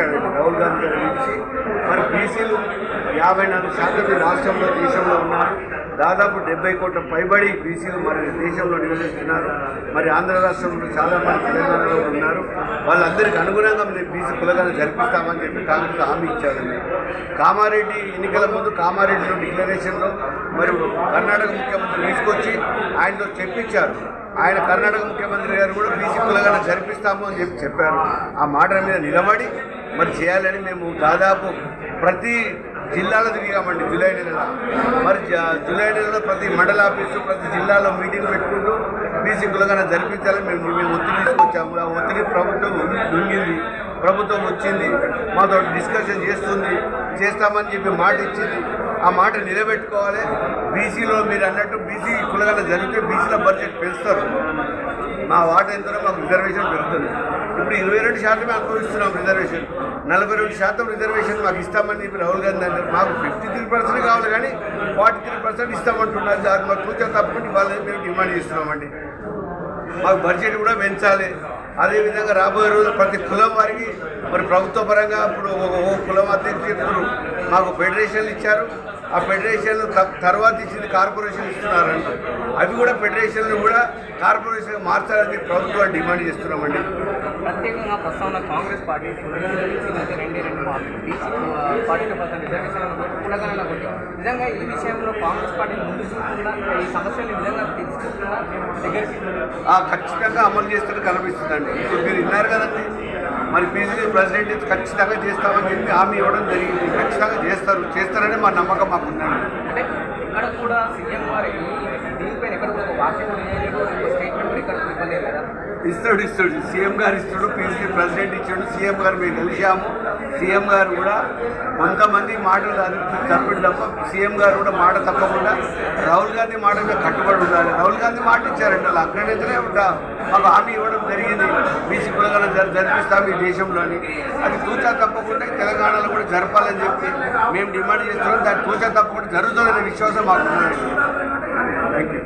రాహుల్ గాంధీ గారి నుంచి మరి బీసీలు యాభై నాలుగు శాతం రాష్ట్రంలో దేశంలో ఉన్నారు. దాదాపు డెబ్బై కోట్ల పైబడి బీసీలు మరి దేశంలో నివసిస్తున్నారు. మరి ఆంధ్ర రాష్ట్రంలో చాలా మంది తెలంగాణలో ఉన్నారు. వాళ్ళందరికీ అనుగుణంగా మేము బీసీ కులగానే జరిపిస్తామని చెప్పి కాంగ్రెస్ హామీ ఇచ్చారండి. కామారెడ్డి ఎన్నికల ముందు కామారెడ్డిలో డిక్లరేషన్లో మరి కర్ణాటక ముఖ్యమంత్రి తీసుకొచ్చి ఆయనతో చెప్పించారు. ఆయన కర్ణాటక ముఖ్యమంత్రి గారు కూడా బీసీ కులగానే జరిపిస్తాము అని చెప్పి చెప్పారు. ఆ మాట మీద నిలబడి మరి చేయాలని మేము దాదాపు ప్రతి జిల్లాలో తిరిగామండి జూలై నెలలో. మరి జ- జూలై నెలలో ప్రతి మండల ఆఫీసు ప్రతి జిల్లాలో మీటింగ్ పెట్టుకుంటూ బీసీ కులగానే జరిపించాలని మేము మేము ఒత్తిడి తీసుకొచ్చాము. ఆ ఒత్తిడి ప్రభుత్వం దొంగింది ప్రభుత్వం వచ్చింది మాతో డిస్కషన్ చేస్తుంది చేస్తామని చెప్పి మాట ఇచ్చింది. ఆ మాట నిలబెట్టుకోవాలి. బీసీలో మీరు అన్నట్టు బీసీ కులగానే జరిగితే బీసీల బడ్జెట్ పెంచుతారు. మా వాట ఎంతనో మాకు రిజర్వేషన్ పెరుగుతుంది. ఇప్పుడు ఇరవై రెండు శాతమే అనుభవిస్తున్నాం రిజర్వేషన్. నలభై రెండు శాతం రిజర్వేషన్ మాకు ఇస్తామని చెప్పి రాహుల్ గాంధీ అంటారు మాకు ఫిఫ్టీ త్రీ పర్సెంట్ కావాలి కానీ ఫార్టీ త్రీ పర్సెంట్ ఇస్తామంటున్నారు దాన్ని మాకు కూర్చో తప్పకుండా ఇవ్వాలని మేము డిమాండ్ చేస్తున్నామండి. మాకు బడ్జెట్ కూడా పెంచాలి. అదేవిధంగా రాబోయే రోజు ప్రతి కులం వారికి మరి ప్రభుత్వ పరంగా ఇప్పుడు ఒక కులం అధ్యక్షుడు మాకు ఫెడరేషన్లు ఇచ్చారు. ఆ ఫెడరేషన్ తర్వాత ఇచ్చింది కార్పొరేషన్ ఇస్తున్నారంట. అవి కూడా ఫెడరేషన్లు కూడా కార్పొరేషన్ మార్చాలని ప్రభుత్వాన్ని డిమాండ్ చేస్తున్నామండి. ప్రత్యేకంగా కాంగ్రెస్ పార్టీ రెండే కులగణన కొట్టి నిజంగా ఈ విషయంలో కాంగ్రెస్ పార్టీ ముందు ఈ సమస్యలు నిజంగా ఖచ్చితంగా అమలు చేస్తున్నట్టు కనిపిస్తుందండి. ఇప్పుడు మీరు విన్నారు కదండి. మరి బీసీ ప్రెసిడెంట్ ఖచ్చితంగా చేస్తామని చెప్పి హామీ ఇవ్వడం జరిగింది. ఖచ్చితంగా చేస్తారు. చేస్తారని మా నమ్మకం మాకు అంటే ఇక్కడ కూడా సీఎం గారు ఈ దీనిపైన ఎక్కడ కూడా ఒక వాక్యం కూడా ఇవ్వలేదు ఒక స్టేట్మెంట్ కూడా ఇక్కడ ఇవ్వలేదు కదా. ఇస్తాడు ఇస్తాడు. సీఎం గారు ఇస్తాడు పీసీ ప్రెసిడెంట్ ఇచ్చాడు. సీఎం గారు మేము కలిసాము సీఎం గారు కూడా కొంతమంది మాటలు తప్పిడు తప్ప సీఎం గారు కూడా మాట తప్పకుండా రాహుల్ గాంధీ మాట మీద కట్టుబడి ఉండాలి. రాహుల్ గాంధీ మాట ఇచ్చారండి వాళ్ళు అక్కడైతేనే ఉంటా. మాకు హామీ ఇవ్వడం జరిగింది. బీసీ కులగానే జరిపిస్తాం ఈ దేశంలోని. అది తూచా తప్పకుండా తెలంగాణలో కూడా జరపాలని చెప్పి మేము డిమాండ్ చేస్తున్నాం. దాని తూచా తప్పకుండా జరుగుతుందనే విశ్వాసం మాకు థ్యాంక్ యూ